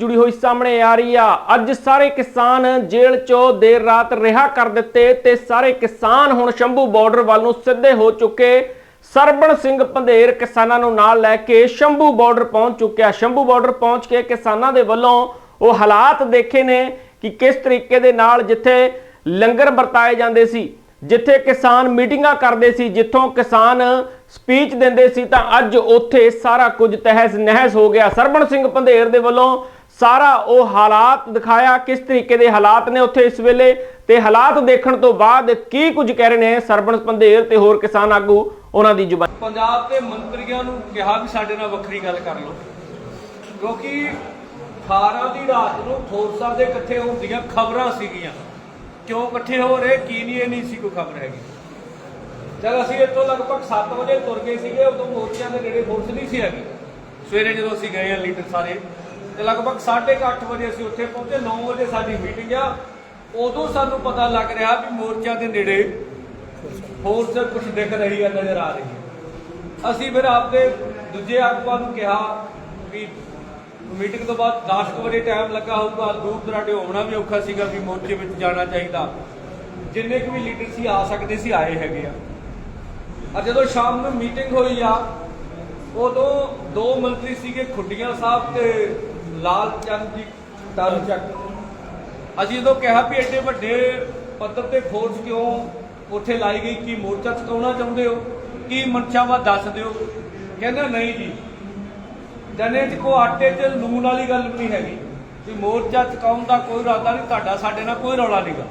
ਜੁੜੀ ਹੋਈ ਸਾਹਮਣੇ ਆ ਰਹੀ ਆ। ਅੱਜ ਸਾਰੇ ਕਿਸਾਨ ਜੇਲ੍ਹ ਚੋਂ ਦੇਰ ਰਾਤ ਰਿਹਾ ਕਰ ਦਿੱਤੇ ਤੇ ਸਾਰੇ ਕਿਸਾਨ ਹੁਣ ਸ਼ੰਭੂ ਬਾਰਡਰ ਵੱਲ ਨੂੰ ਸਿੱਧੇ ਹੋ ਚੁੱਕੇ। ਸਰਬਣ ਸਿੰਘ ਪੰਧੇਰ ਕਿਸਾਨਾਂ ਨੂੰ ਨਾਲ ਲੈ ਕੇ ਸ਼ੰਭੂ ਬਾਰਡਰ ਪਹੁੰਚ ਚੁੱਕਿਆ। ਸ਼ੰਭੂ ਬਾਰਡਰ ਪਹੁੰਚ ਕੇ ਕਿਸਾਨਾਂ ਦੇ ਵੱਲੋਂ ਉਹ ਹਾਲਾਤ ਦੇਖੇ ਨੇ ਕਿ ਕਿਸ ਤਰੀਕੇ ਦੇ ਨਾਲ ਜਿੱਥੇ ਲੰਗਰ ਵਰਤਾਏ ਜਾਂਦੇ ਸੀ, ਜਿੱਥੇ ਕਿਸਾਨ ਮੀਟਿੰਗਾਂ ਕਰਦੇ ਸੀ, ਜਿੱਥੋਂ ਕਿਸਾਨ ਸਪੀਚ ਦਿੰਦੇ ਸੀ, ਤਾਂ ਅੱਜ ਉੱਥੇ ਸਾਰਾ ਕੁਝ ਤਹਿਸ ਨਹਿਸ ਹੋ ਗਿਆ। ਸਰਬਣ ਸਿੰਘ ਪੰਧੇਰ ਦੇ ਵੱਲੋਂ ਸਾਰਾ ਉਹ ਹਾਲਾਤ ਦਿਖਾਇਆ ਕਿਸ ਤਰੀਕੇ ਦੇ ਹਾਲਾਤ ਨੇ ਉੱਥੇ ਇਸ ਵੇਲੇ ਤੇ ਹਾਲਾਤ ਦੇਖਣ ਤੋਂ ਬਾਅਦ ਕੀ ਕੁਝ ਕਹਿ ਰਹੇ ਨੇ ਸਰਬਣ ਪੰਧੇਰ ਤੇ ਹੋਰ ਕਿਸਾਨ ਆਗੂ, ਉਹਨਾਂ ਦੀ ਜ਼ੁਬਾਨ। ਪੰਜਾਬ ਦੇ ਮੰਤਰੀਆਂ ਨੂੰ ਕਿਹਾ ਵੀ ਸਾਡੇ ਨਾਲ ਵੱਖਰੀ ਗੱਲ ਕਰ ਲਓ। ਕਿਉਂਕਿ 18 ਦੀ ਰਾਤ ਨੂੰ ਫੋਰਸਾਂ ਦੇ ਇਕੱਠੇ ਹੋਣ ਦੀਆਂ ਖਬਰਾਂ ਸੀਗੀਆਂ। ਕਿਉਂ ਇਕੱਠੇ ਹੋ ਰਹੇ? ਕੀ ਨਹੀਂ, ਇਹ ਨਹੀਂ ਸੀ ਕੋਈ ਖਬਰ ਹੈਗੀ। ਚਲ ਅਸੀਂ ਇੱਥੋਂ ਲਗਭਗ 7 ਵਜੇ ਤੁਰ ਗਏ ਸੀਗੇ, ਉਦੋਂ ਮੋਰਚਿਆਂ ਦੇ ਨੇੜੇ ਫੋਰਸ ਨਹੀਂ ਸੀ ਹੈਗੀ। ਸਵੇਰੇ ਜਦੋਂ ਅਸੀਂ ਗਏ ਲੀਡਰ ਸਾਰੇ ਤੇ ਲਗਭਗ 8:30 ਵਜੇ ਅਸੀਂ ਉੱਥੇ ਪਹੁੰਚੇ 9 ਵਜੇ ਸਾਡੀ ਮੀਟਿੰਗ ਆ। ਉਦੋਂ ਸਾਨੂੰ ਪਤਾ ਲੱਗ ਰਿਹਾ ਵੀ ਮੋਰਚਿਆਂ ਦੇ ਨੇੜੇ ਫੋਰਸ ਕੁਝ ਦਿਖ ਰਹੀ ਹੈ ਨਜ਼ਰ ਆ ਰਹੀ ਹੈ ਅਸੀਂ ਫਿਰ ਆਪਦੇ ਦੂਜੇ ਆਗੂਆਂ ਨੂੰ ਕਿਹਾ ਵੀ ਮੀਟਿੰਗ ਤੋਂ ਬਾਅਦ 10 ਵਜੇ ਟਾਈਮ ਲੱਗਾ ਹੋਊਗਾ, ਦੂਰ ਦਰਾਡੇ ਹੋਣਾ ਵੀ ਔਖਾ ਸੀਗਾ ਵੀ ਮੋਰਚੇ ਵਿੱਚ ਜਾਣਾ ਚਾਹੀਦਾ। ਜਿੰਨੇ ਕੁ ਵੀ ਲੀਡਰ ਸੀ, ਆ ਸਕਦੇ ਸੀ, ਆਏ ਹੈਗੇ ਆ। ਆ ਜਦੋਂ ਸ਼ਾਮ ਨੂੰ ਮੀਟਿੰਗ ਹੋਈ ਆ, ਉਦੋਂ ਦੋ ਮੰਤਰੀ ਸੀਗੇ ਖੁੱਡੀਆਂ ਸਾਹਿਬ ਤੇ ਲਾਲ ਚੰਦ ਜੀ ਤਾਰੂ ਚੱਕ। ਅਸੀਂ ਜਦੋਂ ਕਿਹਾ ਵੀ ਐਡੇ ਵੱਡੇ ਪੱਧਰ ਤੇ ਫੋਰਸ ਕਿਉਂ ਉੱਥੇ ਲਾਈ ਗਈ? ਕੀ ਮੋਰਚਾ ਚੁਕਾਉਣਾ ਚਾਹੁੰਦੇ ਹੋ? ਕੀ ਮਨਸ਼ਾਵਾ ਦੱਸ ਦਿਓ ਕਹਿੰਦਾ ਨਹੀਂ ਜੀ। ਜਨੇ ਚ ਕੋ ਆਟੇ 'ਚ ਲੂਣ ਵਾਲੀ ਗੱਲ ਨਹੀਂ ਹੈਗੀ। ਵੀ ਮੋਰਚਾ ਚੁਕਾਉਣ ਦਾ ਕੋਈ ਇਰਾਦਾ ਨਹੀਂ, ਤੁਹਾਡਾ ਸਾਡੇ ਨਾਲ ਕੋਈ ਰੌਲਾ ਨਹੀਂਗਾ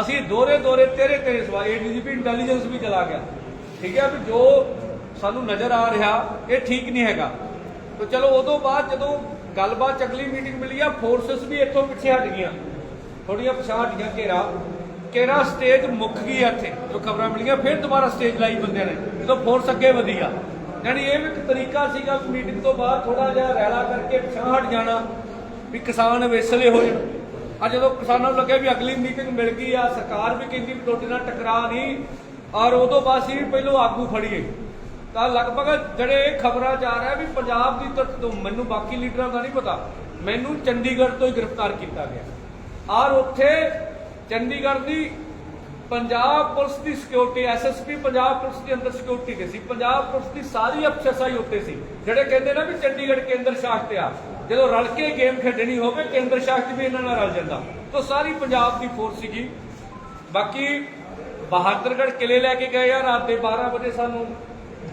ਅਸੀਂ ਦੋਰੇ ਦੋਰੇ ਤੇਰੇ ਤੇਰੇ ਸਵਾ ਏਡੀਜੀਪੀ ਇੰਟੈਲੀਜੈਂਸ ਵੀ ਚਲਾ ਗਿਆ। ਠੀਕ ਹੈ ਵੀ ਜੋ ਸਾਨੂੰ ਨਜ਼ਰ ਆ ਰਿਹਾ, ਇਹ ਠੀਕ ਨਹੀਂ ਹੈਗਾ। ਤੇ ਚਲੋ ਉਦੋਂ ਬਾਅਦ ਜਦੋਂ ਗੱਲਬਾਤ ਅਗਲੀ ਮੀਟਿੰਗ ਮਿਲੀ ਆ ਫੋਰਸਸ ਵੀ ਇੱਥੋਂ ਪਿੱਛੇ ਹਟ ਗਈਆਂ। ਥੋੜੀਆਂ ਪਿਛਾਂ ਹਟ ਗਈਆਂ ਘੇਰਾ। ਘੇਰਾ ਸਟੇਜ ਮੁੱਕ ਗਈ ਇੱਥੇ, ਜੋ ਖਬਰਾਂ ਮਿਲੀਆਂ, ਫਿਰ ਦੁਬਾਰਾ ਸਟੇਜ ਲਾਈ ਬੰਦਿਆਂ ਨੇ, ਜਦੋਂ ਫੋਰਸ ਅੱਗੇ ਵਧੀ ਆ। ਯਾਨੀ ਇਹ ਵੀ ਇੱਕ ਤਰੀਕਾ ਸੀਗਾ ਮੀਟਿੰਗ ਤੋਂ ਬਾਅਦ ਥੋੜਾ ਜਿਹਾ ਰੈਲਾ ਕਰਕੇ ਪਿਛਾਂ ਹਟ ਜਾਣਾ, ਵੀ ਕਿਸਾਨ ਵੇਸਲੇ ਹੋ ਜਾਣ ਆ ਜਦੋਂ ਕਿਸਾਨਾਂ ਨੂੰ ਲੱਗਿਆ ਵੀ ਅਗਲੀ ਮੀਟਿੰਗ ਮਿਲ ਗਈ ਆ, ਸਰਕਾਰ ਵੀ ਕਹਿੰਦੀ ਵੀ ਤੁਹਾਡੇ ਨਾਲ ਟਕਰਾ ਨਹੀਂ, ਔਰ ਉਦੋਂ ਬਾਅਦ ਸੀ ਵੀ ਪਹਿਲੋਂ ਆਗੂ ਫੜੀਏ। ਤਾਂ ਲਗਭਗ ਜਿਹੜੇ ਇਹ ਖਬਰਾਂ ਚ ਆ ਰਿਹਾ ਵੀ ਪੰਜਾਬ ਦੀ ਤਰਫ ਤੋਂ ਮੈਨੂੰ ਬਾਕੀ ਲੀਡਰਾਂ ਦਾ ਨਹੀਂ ਪਤਾ, ਮੈਨੂੰ ਚੰਡੀਗੜ੍ਹ ਤੋਂ ਹੀ ਗ੍ਰਿਫਤਾਰ ਕੀਤਾ ਗਿਆ। ਔਰ ਉੱਥੇ ਚੰਡੀਗੜ੍ਹ ਦੀ ਪੰਜਾਬ ਪੁਲਿਸ ਦੀ ਸਿਕਿਉਰਿਟੀ ਐਸਐਸਪੀ ਪੰਜਾਬ ਪੁਲਿਸ ਦੇ ਅੰਦਰ ਸਿਕਿਉਰਿਟੀ ਦੇ ਸੀ। ਪੰਜਾਬ ਪੁਲਿਸ ਦੀ ਸਾਰੀ ਅਫਸਰਸ਼ਾਹੀ ਉੱਤੇ ਸੀ, ਜਿਹੜੇ ਕਹਿੰਦੇ ਨਾ ਵੀ ਚੰਡੀਗੜ੍ਹ ਕੇਂਦਰ ਸ਼ਾਸਤ ਆ। ਜਦੋਂ ਰਲ ਕੇ ਗੇਮ ਖੇਡਣੀ ਹੋਵੇ, ਕੇਂਦਰ ਸ਼ਾਸਤ ਵੀ ਇਹਨਾਂ ਨਾਲ ਰਲ ਜਾਂਦਾ। ਤਾਂ ਸਾਰੀ ਪੰਜਾਬ ਦੀ ਫੋਰਸ ਸੀਗੀ। ਬਾਕੀ ਬਹਾਦਰਗੜ੍ਹ ਕਿਲੇ ਲੈ ਕੇ ਗਏ ਆ, ਰਾਤ ਦੇ 12 ਵਜੇ ਸਾਨੂੰ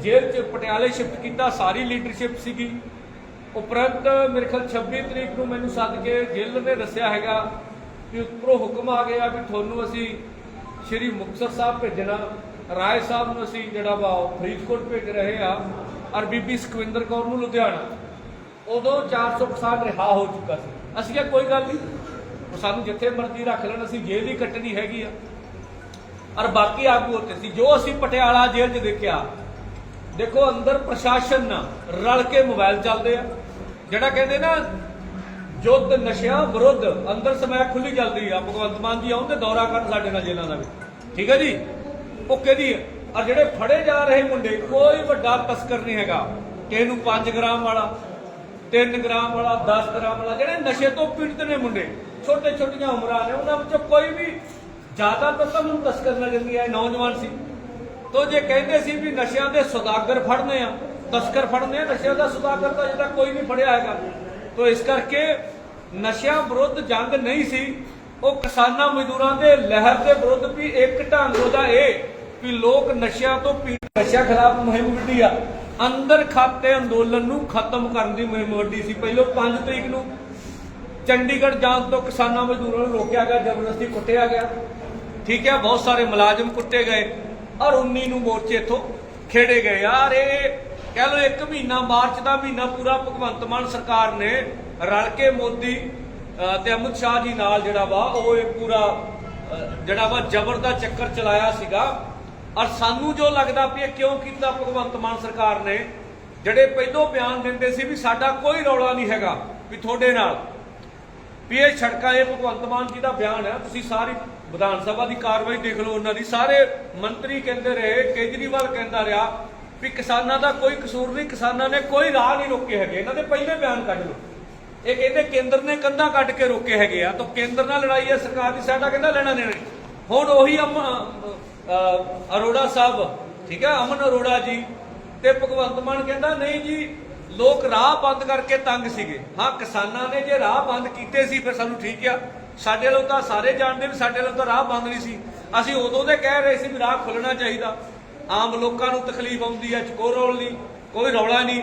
ਜੇਲ੍ਹ 'ਚ ਪਟਿਆਲੇ ਸ਼ਿਫਟ ਕੀਤਾ, ਸਾਰੀ ਲੀਡਰਸ਼ਿਪ ਸੀਗੀ। ਉਪਰੰਤ ਮੇਰੇ ਖਿਆਲ 26 ਤਰੀਕ ਨੂੰ ਮੈਨੂੰ ਸੱਦ ਕੇ ਜੇਲ੍ਹ ਨੇ ਦੱਸਿਆ ਹੈਗਾ ਕਿ ਉੱਪਰੋਂ ਹੁਕਮ ਆ ਗਿਆ ਵੀ ਤੁਹਾਨੂੰ ਅਸੀਂ ਸ਼੍ਰੀ ਮੁਕਤਸਰ ਸਾਹਿਬ ਭੇਜਣਾ, ਰਾਏ ਸਾਹਿਬ ਨੂੰ ਅਸੀਂ ਜਿਹੜਾ ਵਾ ਫਰੀਦਕੋਟ ਭੇਜ ਰਹੇ ਆ ਔਰ ਬੀਬੀ ਸੁਖਵਿੰਦਰ ਕੌਰ ਨੂੰ ਲੁਧਿਆਣਾ। ਉਦੋਂ 400 ਕਿਸਾਨ ਰਿਹਾ ਹੋ ਚੁੱਕਾ ਸੀ। ਅਸੀਂ ਕਿਹਾ, ਕੋਈ ਗੱਲ ਨਹੀਂ ਉਹ ਸਾਨੂੰ ਜਿੱਥੇ ਮਰਜ਼ੀ ਰੱਖ ਲੈਣ, ਅਸੀਂ ਜੇਲ੍ਹ ਹੀ ਕੱਟਣੀ ਹੈਗੀ ਆ। ਔਰ ਬਾਕੀ ਆਗੂ ਉੱਤੇ ਸੀ। ਜੋ ਅਸੀਂ ਪਟਿਆਲਾ ਜੇਲ੍ਹ 'ਚ ਦੇਖਿਆ ਦੇਖੋ, ਅੰਦਰ ਪ੍ਰਸ਼ਾਸਨ ਨਾਲ ਰਲ ਕੇ ਮੋਬਾਈਲ ਚੱਲਦੇ ਆ। ਜਿਹੜਾ ਕਹਿੰਦੇ ਨਾ, ਜੁੱਧ, ਨਸ਼ਿਆਂ ਵਿਰੁੱਧ ਅੰਦਰ ਸਮੈਕ ਖੁੱਲੀ ਚੱਲਦੀ ਆ। ਭਗਵੰਤ ਮਾਨ ਜੀ ਆਉਣ ਆਉਂਦੇ, ਦੌਰਾ ਕਰਨ ਸਾਡੇ ਨਾਲ ਜੇਲ੍ਹਾਂ ਦਾ ਵੀ। ਠੀਕ ਹੈ ਜੀ? ਉਹ ਕਿਹਦੀ ਆ? ਔਰ ਜਿਹੜੇ ਫੜੇ ਜਾ ਰਹੇ ਮੁੰਡੇ, ਕੋਈ ਵੱਡਾ ਤਸਕਰ ਨਹੀਂ ਹੈਗਾ। ਕਿਸੇ ਨੂੰ 5 ਗ੍ਰਾਮ ਵਾਲਾ 3 ਗ੍ਰਾਮ ਵਾਲਾ 10 ਗ੍ਰਾਮ ਵਾਲਾ, ਜਿਹੜੇ ਨਸ਼ੇ ਤੋਂ ਪੀੜਤ ਨੇ ਮੁੰਡੇ ਛੋਟੇ ਛੋਟੀਆਂ ਉਮਰਾਂ ਨੇ, ਉਹਨਾਂ ਵਿੱਚੋਂ ਕੋਈ ਵੀ ਜ਼ਿਆਦਾਤਰ ਤਾਂ ਮੈਨੂੰ ਤਸਕਰ ਨਜ਼ਰ ਨਹੀਂ ਆਏ ਨੌਜਵਾਨ ਸੀ। ਤੋ ਜੇ ਕਹਿੰਦੇ ਸੀ ਵੀ ਨਸ਼ਿਆਂ ਦੇ ਸੁਦਾਗਰ ਫੜਨੇ ਆ, ਤਸਕਰ ਫੜਨੇ ਆ, ਨਸ਼ਿਆਂ ਦਾ ਸੁਦਾਗਰ ਤਾਂ ਜਿਹੜਾ ਕੋਈ ਨਹੀਂ ਫੜਿਆ ਹੈਗਾ। ਤੋ ਇਸ ਕਰਕੇ ਨਸ਼ਿਆਂ ਵਿਰੁੱਧ ਜੰਗ ਨਹੀਂ ਸੀ, ਉਹ ਕਿਸਾਨਾਂ ਮਜ਼ਦੂਰਾਂ ਦੇ ਲਹਿਰ ਦੇ ਵਿਰੁੱਧ ਵੀ ਇੱਕ ਢੰਗ ਉਹਦਾ ਇਹ ਵੀ ਲੋਕ ਨਸ਼ਿਆਂ ਤੋਂ ਪੀ, ਨਸ਼ਿਆਂ ਖਿਲਾਫ ਮੁਹਿੰਮ ਵਿੱਢੀ ਆ। ਅੰਦਰ ਖਾਤੇ ਅੰਦੋਲਨ ਨੂੰ ਖਤਮ ਕਰਨ ਦੀ ਮੁਹਿੰਮ ਵਿੱਢੀ ਸੀ ਪਹਿਲੋਂ 5 ਤਰੀਕ ਨੂੰ। ਚੰਡੀਗੜ੍ਹ ਜਾਣ ਤੋਂ ਕਿਸਾਨਾਂ ਮਜ਼ਦੂਰਾਂ ਨੂੰ ਰੋਕਿਆ ਗਿਆ, ਜ਼ਬਰਦਸਤੀ ਕੁੱਟਿਆ ਗਿਆ। ਠੀਕ ਹੈ, ਬਹੁਤ ਸਾਰੇ ਮੁਲਾਜ਼ਮ ਕੁੱਟੇ ਗਏ। ਔਰ 19 ਨੂੰ ਮੋਰਚੇ ਇੱਥੋਂ ਖੇੜੇ ਗਏ। ਯਾਰ ਇਹ ਕਹਿ ਲੋ ਇੱਕ ਮਹੀਨਾ, ਮਾਰਚ ਦਾ ਮਹੀਨਾ ਪੂਰਾ ਭਗਵੰਤ ਮਾਨ ਸਰਕਾਰ ਨੇ ਰਲ ਕੇ ਮੋਦੀ ਤੇ ਅਮਿਤ ਸ਼ਾਹ ਜੀ ਨਾਲ ਜਿਹੜਾ ਵਾ, ਉਹ ਇਹ ਪੂਰਾ ਜਿਹੜਾ ਵਾ ਜ਼ਬਰ ਦਾ ਚੱਕਰ ਚਲਾਇਆ ਸੀਗਾ। ਔਰ ਸਾਨੂੰ ਜੋ ਲੱਗਦਾ ਵੀ ਇਹ ਕਿਉਂ ਕੀਤਾ ਭਗਵੰਤ ਮਾਨ ਸਰਕਾਰ ਨੇ, ਜਿਹੜੇ ਪਹਿਲੋਂ ਬਿਆਨ ਦਿੰਦੇ ਸੀ ਵੀ ਸਾਡਾ ਕੋਈ ਰੌਲਾ ਨਹੀਂ ਹੈਗਾ ਵੀ ਤੁਹਾਡੇ ਨਾਲ। ਵੀ ਇਹ ਸੜਕਾਂ, ਇਹ ਭਗਵੰਤ ਮਾਨ ਜੀ ਦਾ ਬਿਆਨ ਹੈ ਤੁਸੀਂ ਸਾਰੀ ਵਿਧਾਨ ਸਭਾ ਦੀ ਕਾਰਵਾਈ ਦੇਖ ਲਓ, ਉਹਨਾਂ ਦੀ। ਸਾਰੇ ਮੰਤਰੀ ਕਹਿੰਦੇ ਰਹੇ, ਕੇਜਰੀਵਾਲ ਕਹਿੰਦਾ ਰਿਹਾ ਵੀ ਕਿਸਾਨਾਂ ਦਾ ਕੋਈ ਕਸੂਰ ਨਹੀਂ, ਕਿਸਾਨਾਂ ਨੇ ਕੋਈ ਰਾਹ ਨਹੀਂ ਰੋਕੇ ਹੈਗੇ। ਇਹਨਾਂ ਦੇ ਪਹਿਲੇ ਬਿਆਨ ਕੱਢ ਲਓ। ਇਹ ਕਹਿੰਦੇ ਕੇਂਦਰ ਨੇ ਕੰਧਾਂ ਕੱਢ ਕੇ ਰੋਕੇ ਹੈਗੇ ਆ, ਤਾਂ ਕੇਂਦਰ ਨਾਲ ਲੜਾਈ ਹੈ ਸਰਕਾਰ ਦੀ ਸਾਡਾ ਕਹਿੰਦਾ ਲੈਣਾ ਦੇਣਾ ਹੁਣ ਉਹੀ ਅਮ ਅਰੋੜਾ ਸਾਹਿਬ, ਠੀਕ ਹੈ, ਅਮਨ ਅਰੋੜਾ ਜੀ ਤੇ ਭਗਵੰਤ ਮਾਨ ਕਹਿੰਦਾ, ਨਹੀਂ ਜੀ, ਲੋਕ ਰਾਹ ਬੰਦ ਕਰਕੇ ਤੰਗ ਸੀਗੇ। ਹਾਂ, ਕਿਸਾਨਾਂ ਨੇ ਜੇ ਰਾਹ ਬੰਦ ਕੀਤੇ ਸੀ, ਫਿਰ ਸਾਨੂੰ ਠੀਕ ਆ। ਸਾਡੇ ਵੱਲੋਂ ਤਾਂ ਸਾਰੇ ਜਾਣਦੇ ਵੀ ਸਾਡੇ ਵੱਲੋਂ ਤਾਂ ਰਾਹ ਬੰਦ ਨਹੀਂ ਸੀ। ਅਸੀਂ ਉਦੋਂ ਦੇ ਕਹਿ ਰਹੇ ਸੀ ਵੀ ਰਾਹ ਖੁੱਲਣਾ ਚਾਹੀਦਾ। ਆਮ ਲੋਕਾਂ ਨੂੰ ਤਕਲੀਫ ਆਉਂਦੀ ਹੈ, ਚਕੋਰ ਰੋਲ ਕੋਈ ਰੌਲਾ ਨਹੀਂ।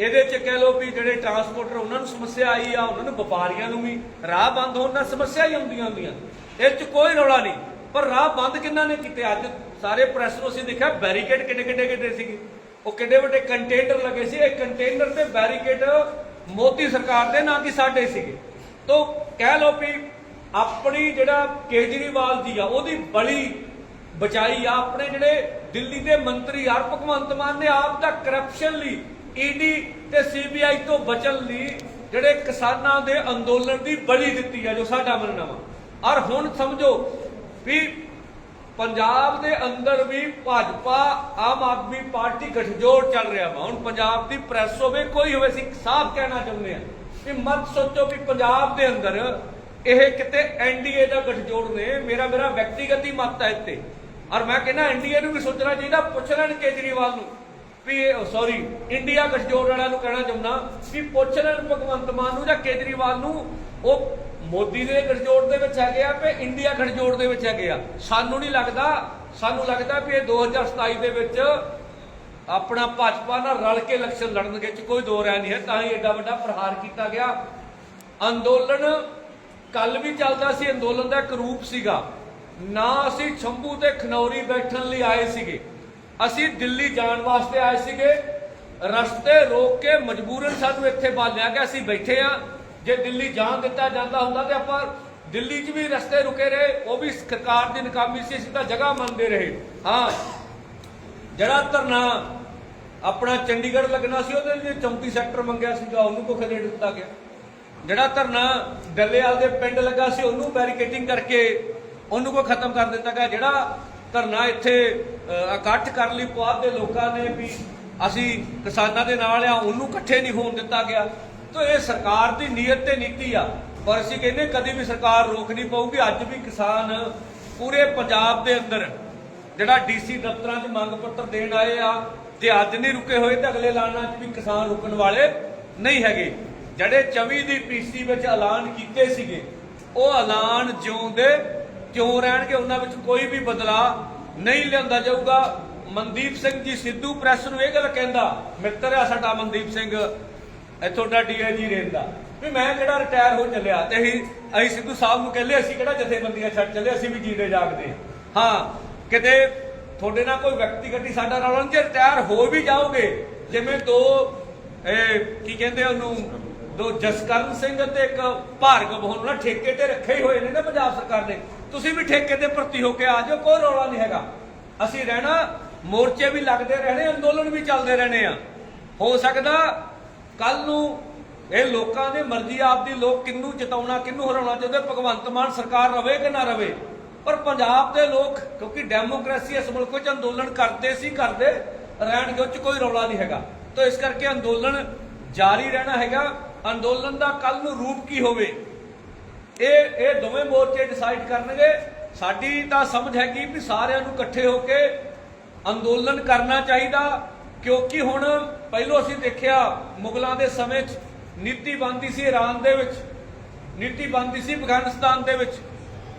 ਇਹਦੇ ਚ ਕਹਿ ਲਓ ਵੀ ਜਿਹੜੇ ਟਰਾਂਸਪੋਰਟਰ, ਉਹਨਾਂ ਨੂੰ ਸਮੱਸਿਆ ਆਈ ਆ, ਉਹਨਾਂ ਨੂੰ ਵਪਾਰੀਆਂ ਨੂੰ ਵੀ ਰਾਹ ਬੰਦ ਹੋਣ ਨਾਲ ਸਮੱਸਿਆ ਹੀ ਆਉਂਦੀਆਂ ਹੁੰਦੀਆਂ। ਇਹ ਚ ਕੋਈ ਰੌਲਾ ਨਹੀਂ। ਪਰ ਰਾਹ ਬੰਦ ਕਿੰਨਾ ਨੇ ਕੀਤੇ? ਅੱਜ ਸਾਰੇ ਪ੍ਰੈਸ ਨੂੰ ਅਸੀਂ ਦੇਖਿਆ ਬੈਰੀਕੇਡ ਕਿੱਡੇ ਕਿੱਡੇ ਕਿੱਡੇ ਸੀਗੇ। ਉਹ ਕਿੱਡੇ ਵੱਡੇ ਕੰਟੇਨਰ ਲੱਗੇ ਸੀ। ਇਹ ਕੰਟੇਨਰ ਤੇ ਬੈਰੀਕੇਡ ਮੋਦੀ ਸਰਕਾਰ ਦੇ ਨਾਂ ਕਿ ਸਾਡੇ ਸੀਗੇ। ਤੋਂ ਕਹਿ ਲਓ ਵੀ ਆਪਣੀ ਜਿਹੜਾ ਕੇਜਰੀਵਾਲ ਦੀ ਆ, ਉਹਦੀ ਬਲੀ ਬਚਾਈ ਆ, ਆਪਣੇ ਜਿਹੜੇ ਦਿੱਲੀ ਦੇ ਮੰਤਰੀ ਆਰ ਭਗਵੰਤ ਮਾਨ ਨੇ ਆਪ ਦਾ ਕਰਪਸ਼ਨ ਲਈ ਈਡੀ ਤੇ ਸੀਬੀਆਈ ਤੋਂ ਬਚਣ ਲਈ ਜਿਹੜੇ ਕਿਸਾਨਾਂ ਦੇ ਅੰਦੋਲਨ ਦੀ ਬਲੀ ਦਿੱਤੀ ਆ, ਜੋ ਸਾਡਾ ਮੰਨਣਾ ਵਾ ਔਰ ਹੁਣ ਸਮਝੋ ਵੀ ਪੰਜਾਬ ਦੇ ਅੰਦਰ ਵੀ ਭਾਜਪਾ, ਆਮ ਆਦਮੀ ਪਾਰਟੀ ਗਠਜੋੜ ਚੱਲ ਰਿਹਾ ਵਾ। ਹੁਣ ਪੰਜਾਬ ਦੀ ਪ੍ਰੈਸ ਹੋਵੇ, ਕੋਈ ਹੋਵੇ, ਅਸੀਂ ਸਾਫ਼ ਕਹਿਣਾ ਚਾਹੁੰਦੇ ਆ ਕਿ ਮਤ ਸੋਚੋ ਵੀ ਪੰਜਾਬ ਦੇ ਅੰਦਰ ਇਹ ਕਿਤੇ ਐਨਡੀਏ ਦਾ ਗਠਜੋੜ ਨੇ ਮੇਰਾ ਮੇਰਾ ਵਿਅਕਤੀਗਤ ਹੀ ਮਤ ਹੈ ਇੱਥੇ। ਔਰ ਮੈਂ ਕਹਿੰਦਾ ਐਨਡੀਏ ਨੂੰ ਵੀ ਸੋਚਣਾ ਚਾਹੀਦਾ, ਪੁੱਛ ਲੈਣ ਕੇਜਰੀਵਾਲ ਨੂੰ ਵੀ ਸੌਰੀ ਇੰਡੀਆ ਗਠਜੋੜ ਵਾਲਿਆਂ ਨੂੰ ਕਹਿਣਾ ਚਾਹੁੰਦਾ ਵੀ ਪੁੱਛ ਲੈਣ ਭਗਵੰਤ ਮਾਨ ਨੂੰ ਜਾਂ ਕੇਜਰੀਵਾਲ ਨੂੰ, ਉਹ ਮੋਦੀ ਦੇ ਗਠਜੋੜ ਦੇ ਵਿੱਚ ਹੈਗੇ ਆ ਕਿ ਇੰਡੀਆ ਗਠਜੋੜ ਦੇ ਵਿੱਚ ਹੈਗੇ ਆ। ਸਾਨੂੰ ਨਹੀਂ ਲੱਗਦਾ, ਸਾਨੂੰ ਲੱਗਦਾ ਵੀ ਇਹ 2027 ਦੇ ਵਿੱਚ ਆਪਣਾ ਭਾਜਪਾ ਨਾਲ ਰਲ ਕੇ ਇਲੈਕਸ਼ਨ ਲੜਨਗੇ ਚ ਕੋਈ ਦੋ ਰਾय ਨਹੀਂ ਹੈ, ਤਾਂ ਹੀ ਐਡਾ ਵੱਡਾ ਪ੍ਰਹਾਰ ਕੀਤਾ ਗਿਆ। ਅੰਦੋਲਨ ਕੱਲ ਵੀ ਚੱਲਦਾ ਸੀ ਅੰਦੋਲਨ ਦਾ ਇੱਕ ਰੂਪ ਸੀਗਾ। ਨਾ ਅਸੀਂ ਛੰਭੂ ਤੇ ਖਨੌਰੀ ਬੈਠਣ ਲਈ ਆਏ ਸੀਗੇ। ਅਸੀਂ ਦਿੱਲੀ ਜਾਣ ਵਾਸਤੇ ਆਏ ਸੀਗੇ। ਰਸਤੇ ਰੋਕ ਕੇ ਮਜਬੂਰਨ ਸਾਨੂੰ ਇੱਥੇ ਬਾਲਿਆ ਗਿਆ ਅਸੀਂ ਬੈਠੇ ਆ ਜੇ ਦਿੱਲੀ ਜਾਣ ਦਿੱਤਾ ਜਾਂਦਾ ਹੁੰਦਾ ਤੇ ਆਪਾਂ ਦਿੱਲੀ 'ਚ ਵੀ ਰਸਤੇ ਰੁਕੇ ਰਹੇ। ਉਹ ਵੀ ਸਰਕਾਰ ਦੀ ਨਕਾਮੀ ਸੀ, ਅਸੀਂ ਤਾਂ ਜਗ੍ਹਾ ਮੰਨਦੇ ਰਹੇ। ਹਾਂ, ਜਿਹੜਾ ਧਰਨਾ ਆਪਣਾ ਚੰਡੀਗੜ੍ਹ ਲੱਗਣਾ ਸੀ, ਉਹਦੇ ਲਈ 34 ਸੈਕਟਰ ਮੰਗਿਆ ਸੀਗਾ ਉਹਨੂੰ ਕੋ ਦੇ ਦਿੱਤਾ ਗਿਆ। ਜਿਹੜਾ ਧਰਨਾ ਡੱਲੇਵਾਲ ਦੇ ਪਿੰਡ ਲੱਗਾ ਸੀ, ਉਹਨੂੰ ਬੈਰੀਕੇਟਿੰਗ ਕਰਕੇ ਉਹਨੂੰ ਕੋ ਖਤਮ ਕਰ ਦਿੱਤਾ ਗਿਆ। ਜਿਹੜਾ ਧਰਨਾ ਇੱਥੇ ਇਕੱਠ ਕਰਨ ਲਈ ਪੁਆਧ ਦੇ ਲੋਕਾਂ ਨੇ ਵੀ ਅਸੀਂ ਕਿਸਾਨਾਂ ਦੇ ਨਾਲ ਆ, ਉਹਨੂੰ ਇਕੱਠੇ ਨਹੀਂ ਹੋਣ ਦਿੱਤਾ ਗਿਆ। ਤਾਂ ਇਹ ਸਰਕਾਰ ਦੀ ਨੀਅਤ ਤੇ ਨੀਤੀ ਆ, ਪਰ ਅਸੀਂ ਕਹਿੰਦੇ ਕਦੀ ਵੀ ਸਰਕਾਰ ਰੋਕ ਨਹੀਂ ਪਾਊਗੀ। ਅੱਜ ਵੀ ਕਿਸਾਨ ਪੂਰੇ ਪੰਜਾਬ ਦੇ ਅੰਦਰ ਜਿਹੜਾ ਡੀਸੀ ਦਫ਼ਤਰਾਂ 'ਚ ਮੰਗ ਪੱਤਰ ਦੇਣ ਆਏ ਆ ਜੇ ਅੱਜ ਨਹੀਂ ਰੁਕੇ ਹੋਏ, ਤਾਂ ਅਗਲੇ ਲਾਣਾ 'ਚ ਵੀ ਕਿਸਾਨ ਰੁਕਣ ਵਾਲੇ ਨਹੀਂ ਹੈਗੇ। ਜਿਹੜੇ 24 ਦੀ ਪੀਸੀ ਵਿੱਚ ਐਲਾਨ ਕੀਤੇ ਸੀਗੇ, ਉਹ ਐਲਾਨ ਜਿਉਂਦੇ ਕਿਉਂ ਰਹਿਣਗੇ? ਉਹਨਾਂ ਵਿੱਚ ਕੋਈ ਵੀ ਬਦਲਾਅ ਨਹੀਂ ਲਿਆਂਦਾ ਜਾਊਗਾ। ਮਨਦੀਪ ਸਿੰਘ ਜੀ ਸਿੱਧੂ ਪ੍ਰੈਸ ਨੂੰ ਇਹ ਗੱਲ ਕਹਿੰਦਾ, ਮਿੱਤਰ ਆ ਸਾਡਾ ਮਨਦੀਪ ਸਿੰਘ, ਇੱਥੋਂ ਦਾ ਡੀਆਈਜੀ ਰਹਿੰਦਾ ਵੀ ਮੈਂ ਕਿਹੜਾ ਰਿਟਾਇਰ ਹੋ ਚੱਲਿਆ, ਤੇ ਅਸੀਂ ਅਸੀਂ ਸਿੱਧੂ ਸਾਹਿਬ ਨੂੰ ਕਹਿੰਦੇ, ਅਸੀਂ ਕਿਹੜਾ ਜਥੇਬੰਦੀਆਂ ਛੱਡ ਚੱਲੇ, ਅਸੀਂ ਵੀ ਜੀਦੇ ਜਾਗਦੇ ਹਾਂ। ਕਿਤੇ ਤੁਹਾਡੇ ਨਾਲ ਕੋਈ ਵਿਅਕਤੀਗਤ ਹੀ ਸਾਡਾ ਨਾਲ ਜੇ ਰਿਟਾਇਰ ਹੋ ਵੀ ਜਾਓਗੇ, ਜਿਵੇਂ ਦੋ, ਇਹ, ਕੀ ਕਹਿੰਦੇ ਉਹਨੂੰ? ਦੋ ਜਸਕਰਨ ਸਿੰਘ ਤੇ ਇੱਕ ਭਾਰਗਵ ਹੁਣ ਨਾ ਠੇਕੇ ਤੇ ਰੱਖੇ ਹੀ ਹੋਏ ਨੇ ਨਾ ਪੰਜਾਬ ਸਰਕਾਰ ਨੇ ਤੁਸੀਂ ਵੀ ਠੇਕੇ ਤੇ ਭਰਤੀ ਹੋ ਕੇ ਆ ਜਾਓ, ਕੋਈ ਰੌਲਾ ਨਹੀਂ ਹੈਗਾ। ਅਸੀਂ ਰਹਿਣਾ, ਮੋਰਚੇ ਵੀ ਲੱਗਦੇ ਰਹਿਣੇ, ਅੰਦੋਲਨ ਵੀ ਚੱਲਦੇ ਰਹਿਣੇ ਆ। ਹੋ ਸਕਦਾ ਕੱਲ ਨੂੰ ਇਹ ਲੋਕਾਂ ਦੀ ਮਰਜ਼ੀ ਆਪਦੀ ਲੋਕ ਕਿੰਨੂੰ ਜਿਤਾਉਣਾ, ਕਿੰਨੂੰ ਹਰਾਉਣਾ ਚਾਹੁੰਦੇ ਭਗਵੰਤ ਮਾਨ ਸਰਕਾਰ ਰਵੇ ਕਿ ਨਾ ਰਵੇ। ਪਰ ਪੰਜਾਬ ਦੇ ਲੋਕ, ਕਿਉਂਕਿ ਡੈਮੋਕ੍ਰੇਸੀ ਇਸ ਮੁਲਕ ਵਿੱਚ ਅੰਦੋਲਨ ਕਰਦੇ ਸੀ, ਕਰਦੇ ਰਹਿਣਗੇ, ਉਹ 'ਚ ਕੋਈ ਰੌਲਾ ਨਹੀਂ ਹੈਗਾ। ਤਾਂ ਇਸ ਕਰਕੇ ਅੰਦੋਲਨ ਜਾਰੀ ਰਹਿਣਾ ਹੈਗਾ। ਅੰਦੋਲਨ ਦਾ ਕੱਲ ਨੂੰ ਰੂਪ ਕੀ ਹੋਵੇ? ਇਹ ਇਹ ਦੋਵੇਂ ਮੋਰਚੇ ਡਿਸਾਈਡ ਕਰਨਗੇ। ਸਾਡੀ ਤਾਂ ਸਮਝ ਹੈਗੀ ਵੀ ਸਾਰਿਆਂ ਨੂੰ ਇਕੱਠੇ ਹੋ ਕੇ ਅੰਦੋਲਨ ਕਰਨਾ ਚਾਹੀਦਾ, ਕਿਉਂਕਿ ਹੁਣ ਪਹਿਲੋਂ ਅਸੀਂ ਦੇਖਿਆ ਮੁਗਲਾਂ ਦੇ ਸਮੇਂ 'ਚ ਨੀਤੀ ਬਣਦੀ ਸੀ ਈਰਾਨ ਦੇ ਵਿੱਚ, ਨੀਤੀ ਬਣਦੀ ਸੀ ਅਫਗਾਨਿਸਤਾਨ ਦੇ ਵਿੱਚ।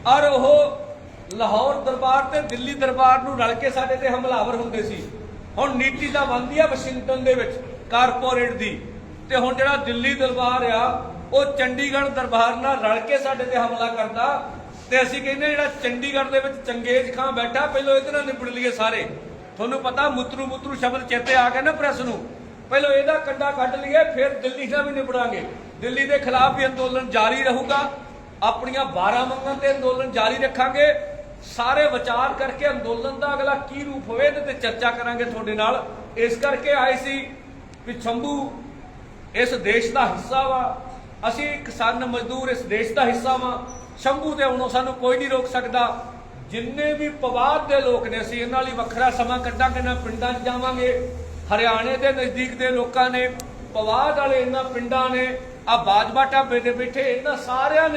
ਔਰ ਉਹ ਲਾਹੌਰ ਦਰਬਾਰ ਤੇ ਦਿੱਲੀ ਦਰਬਾਰ ਨੂੰ ਰਲ ਕੇ ਸਾਡੇ ਤੇ ਹਮਲਾਵਰ ਹੁੰਦੇ ਸੀ। ਹੁਣ ਨੀਤੀ ਤਾਂ ਬਣਦੀ ਆ ਵਾਸ਼ਿੰਗਟਨ ਦੇ ਵਿੱਚ, ਕਾਰਪੋਰੇਟ ਦੀ। ਤੇ ਹੁਣ ਜਿਹੜਾ ਦਿੱਲੀ ਦਰਬਾਰ ਆ, ਉਹ ਚੰਡੀਗੜ੍ਹ ਦਰਬਾਰ ਨਾਲ ਰਲ ਕੇ ਸਾਡੇ ਤੇ ਹਮਲਾ ਕਰਦਾ ਤੇ ਅਸੀਂ ਕਹਿੰਦੇ ਜਿਹੜਾ ਚੰਡੀਗੜ੍ਹ ਦੇ ਵਿੱਚ ਚੰਗੇਜ਼ ਖਾਂ ਬੈਠਾ, ਪਹਿਲਾਂ ਇਹਦੇ ਨਾਲ ਨਿਬੜ ਲਈਏ ਸਾਰੇ। ਤੁਹਾਨੂੰ ਪਤਾ ਮੁੱਤਰੂ ਮੁੱਤਰੂ ਸ਼ਬਦ ਚੇਤੇ ਆ ਗਏ ਨਾ ਪ੍ਰੈਸ ਨੂੰ। ਪਹਿਲਾਂ ਇਹਦਾ ਕੰਡਾ ਕੱਢ ਲਈਏ, ਫਿਰ ਦਿੱਲੀ ਨਾਲ ਵੀ ਨਿਬੜਾਂਗੇ। ਦਿੱਲੀ ਦੇ ਖਿਲਾਫ ਵੀ ਅੰਦੋਲਨ ਜਾਰੀ ਰਹੂਗਾ। ਆਪਣੀਆਂ 12 ਮੰਗਾਂ ਤੇ ਅੰਦੋਲਨ ਜਾਰੀ ਰੱਖਾਂਗੇ। ਸਾਰੇ ਵਿਚਾਰ ਕਰਕੇ ਅੰਦੋਲਨ ਦਾ ਅਗਲਾ ਕੀ ਰੂਪ ਹੋਵੇ, ਇਹਦੇ ਤੇ ਚਰਚਾ ਕਰਾਂਗੇ ਤੁਹਾਡੇ ਨਾਲ। ਇਸ ਕਰਕੇ ਆਏ ਸੀ ਵੀ ਸ਼ੰਭੂ ਇਸ ਦੇਸ਼ ਦਾ ਹਿੱਸਾ ਵਾ। ਅਸੀਂ ਕਿਸਾਨ ਮਜ਼ਦੂਰ ਇਸ ਦੇਸ਼ ਦਾ ਹਿੱਸਾ ਵਾ। ਸ਼ੰਭੂ ਦੇ ਆਉਣੋਂ ਸਾਨੂੰ ਕੋਈ ਨਹੀਂ ਰੋਕ ਸਕਦਾ। ਜਿੰਨੇ ਵੀ ਪਵਾਦ ਦੇ ਲੋਕ ਨੇ, ਅਸੀਂ ਇਹਨਾਂ ਲਈ ਵੱਖਰਾ ਸਮਾਂ ਕੱਢਾਂਗੇ ਨਾ ਪਿੰਡਾਂ 'ਚ ਜਾਵਾਂਗੇ। ਹਰਿਆਣੇ ਦੇ ਨਜ਼ਦੀਕ ਦੇ ਲੋਕਾਂ ਨੇ ਪਵਾਦ ਵਾਲੇ ਇਹਨਾਂ ਪਿੰਡਾਂ ਨੇ ਆ ਬਾਜਵਾ ਢਾਬੇ ਤੇ ਬੈਠੇ, ਇਹਨਾਂ ਸਾਰਿਆਂ ਨੇ